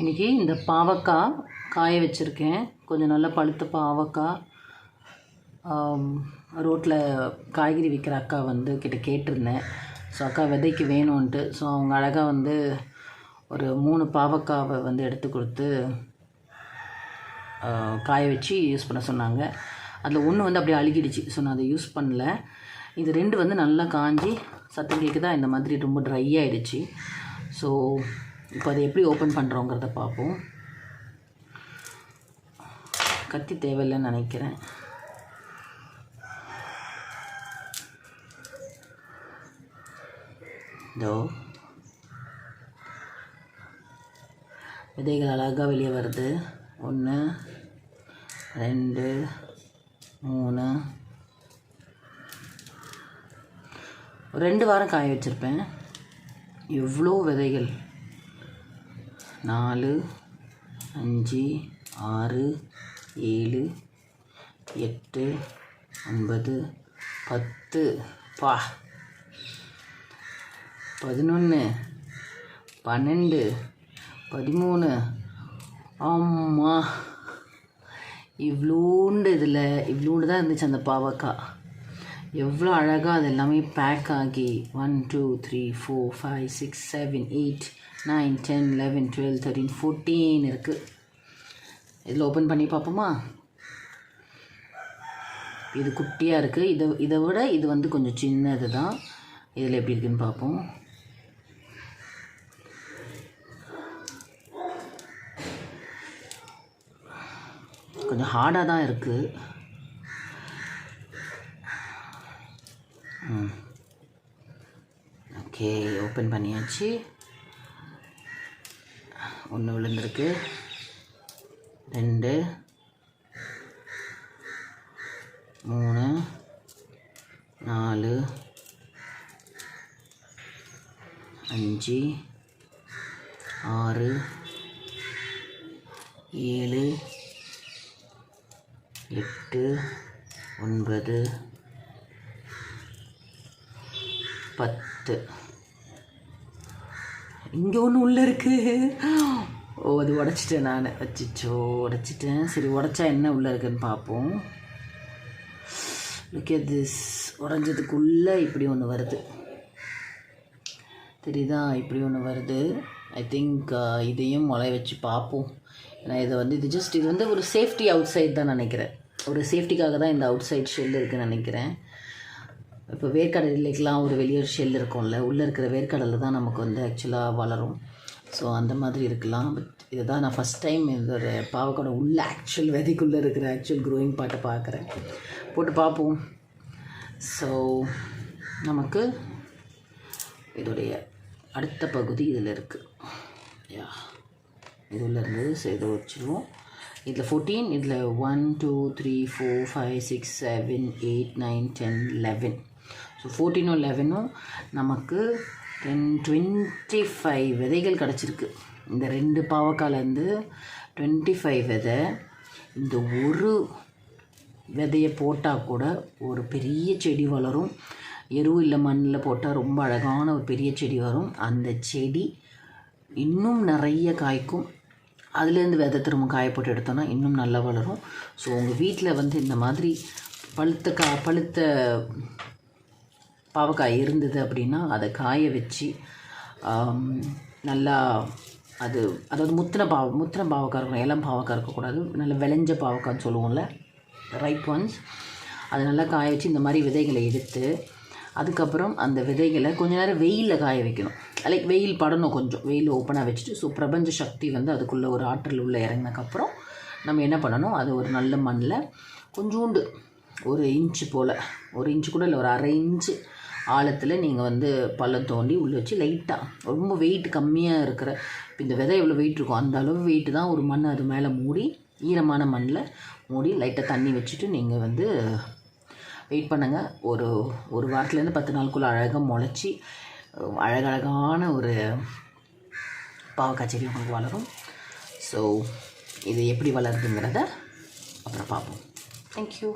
இன்றைக்கி இந்த பாவக்காய் காய வச்சுருக்கேன். கொஞ்சம் நல்லா பழுத்த பாவக்காய். ரோட்டில் காய்கறி விற்கிற அக்கா வந்து கிட்ட கேட்டிருந்தேன். ஸோ அக்கா விதைக்கு வேணும்ன்ட்டு. ஸோ அவங்க அழகாக வந்து ஒரு மூணு பாவக்காவை வந்து எடுத்து கொடுத்து காய வச்சு யூஸ் பண்ண சொன்னாங்க. அதில் ஒன்று வந்து அப்படியே அழுகிடுச்சு. ஸோ நான் அதை யூஸ் பண்ணல. இது ரெண்டு வந்து நல்லா காஞ்சி சத்தம் கேட்குதா இந்த மாதிரி ரொம்ப ட்ரை ஆகிடுச்சு ஸோ இப்போ அதை எப்படி ஓப்பன் பண்ணுறோங்கிறத பார்ப்போம். கத்தி தேவையில்லைன்னு நினைக்கிறேன். இதோ. விதைகள் அழகாக வெளியே வருது. ஒன்று ரெண்டு மூணு. ரெண்டு வாரம் காய வச்சுருப்பேன். எவ்வளோ விதைகள். நாலு அஞ்சு ஆறு ஏழு எட்டு ஒன்பது பத்து. பா. பதினொன்று பன்னெண்டு பதிமூணு. ஆமாம். இவ்வளோண்டு இதில் இவ்வளோண்டு தான் இருந்துச்சு அந்த பாவக்காய். எவ்வளோ அழகாக அது எல்லாமே பேக் ஆகி one two three four five six seven eight nine ten eleven twelve thirteen fourteen இருக்குது இதில் ஓப்பன் பண்ணி பார்ப்போமா? இது குட்டியாக இருக்குது இதை இதை விட இது வந்து கொஞ்சம் சின்னது தான் இதில் எப்படி இருக்குன்னு பார்ப்போம். கொஞ்சம் ஹார்டாக தான் இருக்குது ஓகே ஓப்பன் பண்ணியாச்சு. ஒன்று விழுந்திருக்கு. ரெண்டு. மூணு. நாலு. அஞ்சு. ஆறு. ஏழு. எட்டு. ஒன்பது. பத்து. இங்கே ஒன்று உள்ளே இருக்குது ஓ அது உடச்சிட்டேன் நான். வச்சிச்சோ உடச்சிட்டேன். சரி உடச்சா என்ன உள்ளே இருக்குன்னு பார்ப்போம் லுக் அட் திஸ் உடஞ்சதுக்குள்ளே இப்படி ஒன்று வருது. தெரியுதா? இப்படி ஒன்று வருது. ஐ திங்க் இதையும் முளை வச்சு பார்ப்போம் ஏன்னா இதை வந்து இது ஜஸ்ட் இது வந்து ஒரு சேஃப்டி அவுட் சைட் தான் நினைக்கிறேன். ஒரு சேஃப்டிக்காக தான் இந்த அவுட் சைட் ஷெல் இருக்குன்னு நினைக்கிறேன். இப்போ வேர்க்கடலைக்கெலாம் ஒரு வெளியே ஒரு ஷெல் இருக்கும்ல உள்ளே இருக்கிற வேர்க்கடலில் தான் நமக்கு வந்து ஆக்சுவலாக வளரும். ஸோ அந்த மாதிரி இருக்கலாம். பட் இதுதான் நான் ஃபஸ்ட் டைம் இந்த ஒரு பாவக்கோட உள்ள ஆக்சுவல் விதைக்குள்ளே இருக்கிற ஆக்சுவல் க்ரோயிங் பாட்டை பார்க்குறேன் போட்டு பார்ப்போம் ஸோ நமக்கு இதோடைய அடுத்த பகுதி இதில் இருக்குது யா இதுலேருந்து இருந்து ஸோ இதை வச்சுருவோம். இதில் ஃபோர்டீன் இதில் one two three four five six seven eight nine ten eleven so ஃபோர்டீனும் லெவனும் நமக்கு டென் டுவெண்ட்டி ஃபைவ் விதைகள் கிடச்சிருக்கு. இந்த ரெண்டு பாவக்காலேருந்து டுவெண்ட்டி ஃபைவ் விதை இந்த ஒரு விதையை போட்டால் கூட ஒரு பெரிய செடி வளரும். எருவு இல்லை மண்ணில் போட்டால் ரொம்ப அழகான ஒரு பெரிய செடி வரும். அந்த செடி இன்னும் நிறைய காய்க்கும். அதுலேருந்து விதை திரும்ப காய போட்டு எடுத்தோன்னா இன்னும் நல்லா வளரும். ஸோ உங்கள் வீட்டில் வந்து இந்த மாதிரி பழுத்த கா பழுத்த பாவக்காய் இருந்தது அப்படின்னா அதை காய வச்சு நல்லா அது அதாவது முத்தின பாவ முத்தின பாவக்காய் இருக்கணும் இளம் பாவக்காய் இருக்கக்கூடாது. நல்ல விளைஞ்ச பாவக்காய்ன்னு சொல்லுவோம்ல ரைட் ஒன்ஸ் அதை நல்லா காய வச்சு இந்த மாதிரி விதைகளை எடுத்து அதுக்கப்புறம் அந்த விதைகளை கொஞ்ச நேரம் வெயிலில் காய வைக்கணும். லைக் வெயில் படணும் கொஞ்சம். வெயில் ஓப்பனாக வச்சுட்டு ஸோ பிரபஞ்ச சக்தி வந்து அதுக்குள்ளே ஒரு ஆற்றல் உள்ளே இறங்கினக்கப்புறம் நம்ம என்ன பண்ணணும்? அது ஒரு நல்ல மண்ணில் கொஞ்சோண்டு ஒரு இன்ச்சு போல். ஒரு இன்ச்சு கூட இல்லை ஒரு அரை இன்ச்சு ஆழத்தில் நீங்கள் வந்து பள்ளம் தோண்டி உள்ளே வச்சு லைட்டாக ரொம்ப வெயிட் கம்மியாக இருக்கிற இப்போ இந்த விதை எவ்வளோ வெயிட் இருக்கும் அந்த அளவு வெயிட்டு தான் ஒரு மண் அது மேலே மூடி ஈரமான மண்ணில் மூடி லைட்டாக தண்ணி வச்சுட்டு நீங்கள் வந்து வெயிட் பண்ணுங்கள் ஒரு ஒரு வாரத்துலேருந்து பத்து நாளுக்குள்ளே அழகாக முளைச்சி அழகழகான ஒரு பாவக்காய் செடி உங்களுக்கு வளரும். ஸோ இது எப்படி வளருதுங்கிறத அப்புறம் பார்ப்போம். தேங்க்யூ